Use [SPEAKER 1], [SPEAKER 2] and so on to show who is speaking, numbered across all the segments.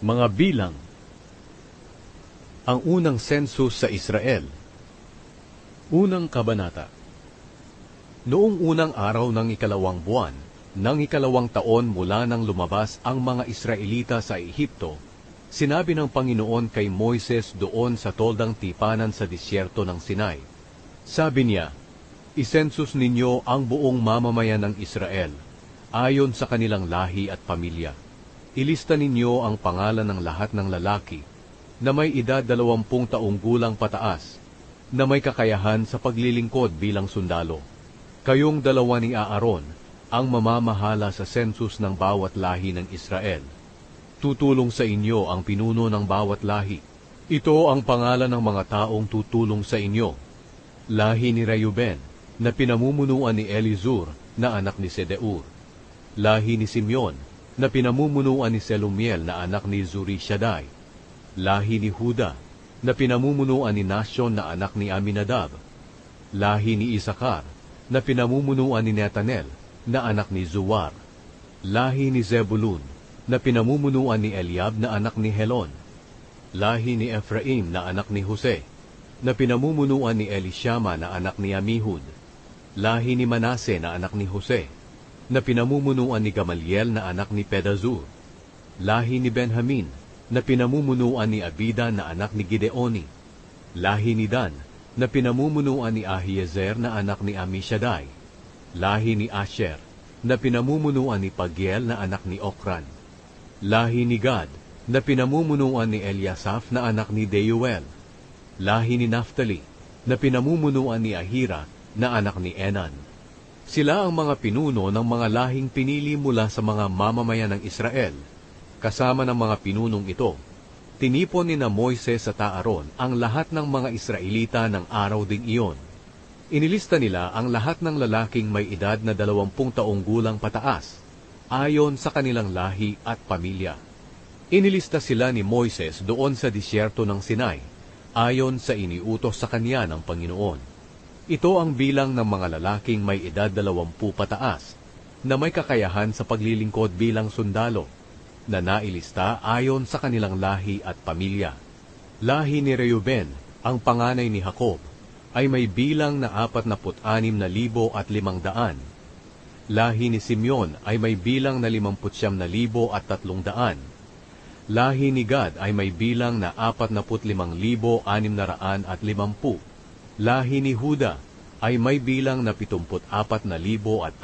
[SPEAKER 1] Mga bilang Ang unang sensus sa Israel Unang Kabanata Noong unang araw ng ikalawang buwan, ng ikalawang taon mula nang lumabas ang mga Israelita sa Ehipto, sinabi ng Panginoon kay Moises doon sa toldang tipanan sa disyerto ng Sinai. Sabi niya, Isensus ninyo ang buong mamamayan ng Israel, ayon sa kanilang lahi at pamilya. Ilista ninyo ang pangalan ng lahat ng lalaki na may edad dalawampung taong gulang pataas, na may kakayahan sa paglilingkod bilang sundalo. Kayong dalawa ni Aaron ang mamamahala sa sensus ng bawat lahi ng Israel. Tutulong sa inyo ang pinuno ng bawat lahi. Ito ang pangalan ng mga taong tutulong sa inyo. Lahi ni Reuben, na pinamumunuan ni Elizur, na anak ni Sedeur. Lahi ni Simeon, na pinamumunuan ni Selumiel, na anak ni Zurishadai. Lahi ni Huda, na pinamumunuan ni Nashon, na anak ni Aminadab. Lahi ni Isakar, na pinamumunuan ni Netanel, na anak ni Zuwar. Lahi ni Zebulun, na pinamumunuan ni Eliab, na anak ni Helon. Lahi ni Ephraim, na anak ni Jose, na pinamumunuan ni Elishama, na anak ni Amihud. Lahi ni Manase, na anak ni Jose, na pinamumunuan ni Gamaliel, na anak ni Pedazur. Lahi ni Benjamin, na pinamumunuan ni Abida, na anak ni Gideoni. Lahi ni Dan, na pinamumunuan ni Ahiezer na anak ni Amishadai, lahi ni Asher, na pinamumunuan ni Pagiel na anak ni Okran, lahi ni Gad, na pinamumunuan ni Eliasaf na anak ni Deuel, lahi ni Naphtali, na pinamumunuan ni Ahira na anak ni Enan. Sila ang mga pinuno ng mga lahing pinili mula sa mga mamamayan ng Israel, kasama ng mga pinunong ito tinipon ni na Moises sa Taaron ang lahat ng mga Israelita ng araw ding iyon. Inilista nila ang lahat ng lalaking may edad na dalawampung taong gulang pataas, ayon sa kanilang lahi at pamilya. Inilista sila ni Moises doon sa disyerto ng Sinai, ayon sa iniutos sa kanya ng Panginoon. Ito ang bilang ng mga lalaking may edad 20 pataas na may kakayahan sa paglilingkod bilang sundalo na nailista ayon sa kanilang lahi at pamilya. Lahi ni Reuben, ang panganay ni Jacob, ay may bilang na 46,500. Lahi ni Simeon ay may bilang na 59,300. Lahi ni Gad ay may bilang na 45,650 lahi ni Huda ay may bilang na 74,600.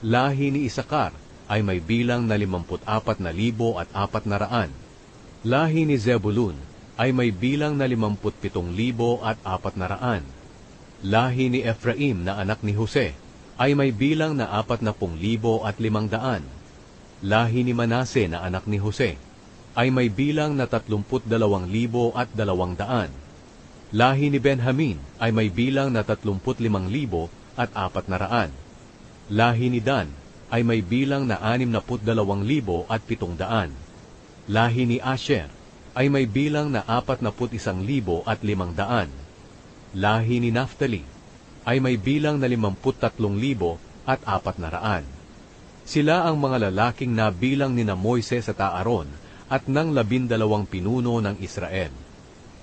[SPEAKER 1] Lahi ni Isakar ay may bilang na 54,400. Lahi ni Zebulun ay may bilang na 57,400. Lahi ni Ephraim na anak ni Jose ay may bilang na 40,500. Lahi ni Manase na anak ni Jose ay may bilang na 32,200 Lahi ni Benjamin ay may bilang na tatlumput limang libo at apat na raan. Lahi ni Dan ay may bilang na anim na put dalawang libo at pitong daan. Lahi ni Asher ay may bilang na apat na put isang libo at limang daan. Lahi ni Naphtali ay may bilang na limamput tatlong libo at apat na raan. Sila ang mga lalaking nabilang ni na Moises at Aaron at ng labindalawang pinuno ng Israel.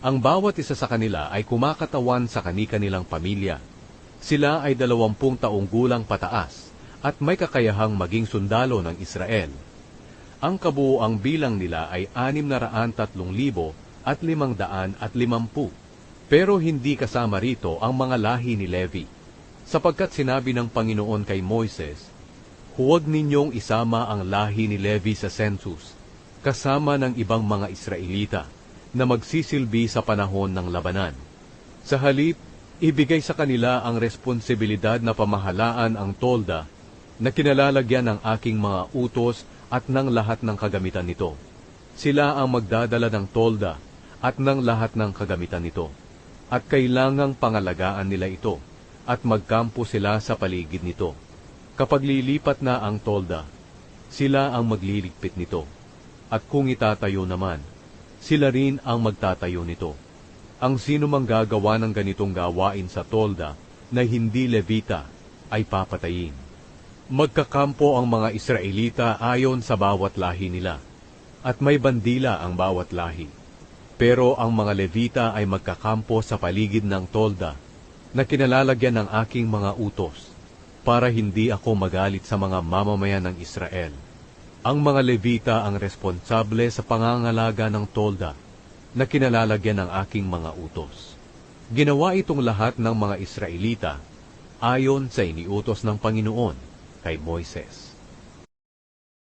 [SPEAKER 1] Ang bawat isa sa kanila ay kumakatawan sa kani-kanilang pamilya. Sila ay dalawampung taong gulang pataas at may kakayahang maging sundalo ng Israel. Ang kabuoang bilang nila ay anim na raan tatlong libo at limang daan at limampu. Pero hindi kasama rito ang mga lahi ni Levi, sapagkat sinabi ng Panginoon kay Moises, Huwag ninyong isama ang lahi ni Levi sa census, kasama ng ibang mga Israelita, na magsisilbi sa panahon ng labanan. Sa halip, ibigay sa kanila ang responsibilidad na pamahalaan ang tolda na kinalalagyan ng aking mga utos at ng lahat ng kagamitan nito. Sila ang magdadala ng tolda at ng lahat ng kagamitan nito. At kailangang pangalagaan nila ito at magkampo sila sa paligid nito. Kapag lilipat na ang tolda, sila ang magliligpit nito. At kung itatayo naman, sila rin ang magtatayo nito. Ang sino mang gagawa ng ganitong gawain sa tolda na hindi levita ay papatayin. Magkakampo ang mga Israelita ayon sa bawat lahi nila. at may bandila ang bawat lahi. Pero ang mga Levita ay magkakampo sa paligid ng tolda na kinalalagyan ng aking mga utos para hindi ako magalit sa mga mamamayan ng Israel. Ang mga Levita ang responsable sa pangangalaga ng tolda na kinalalagyan ng aking mga utos. Ginawa itong lahat ng mga Israelita ayon sa iniutos ng Panginoon kay Moises.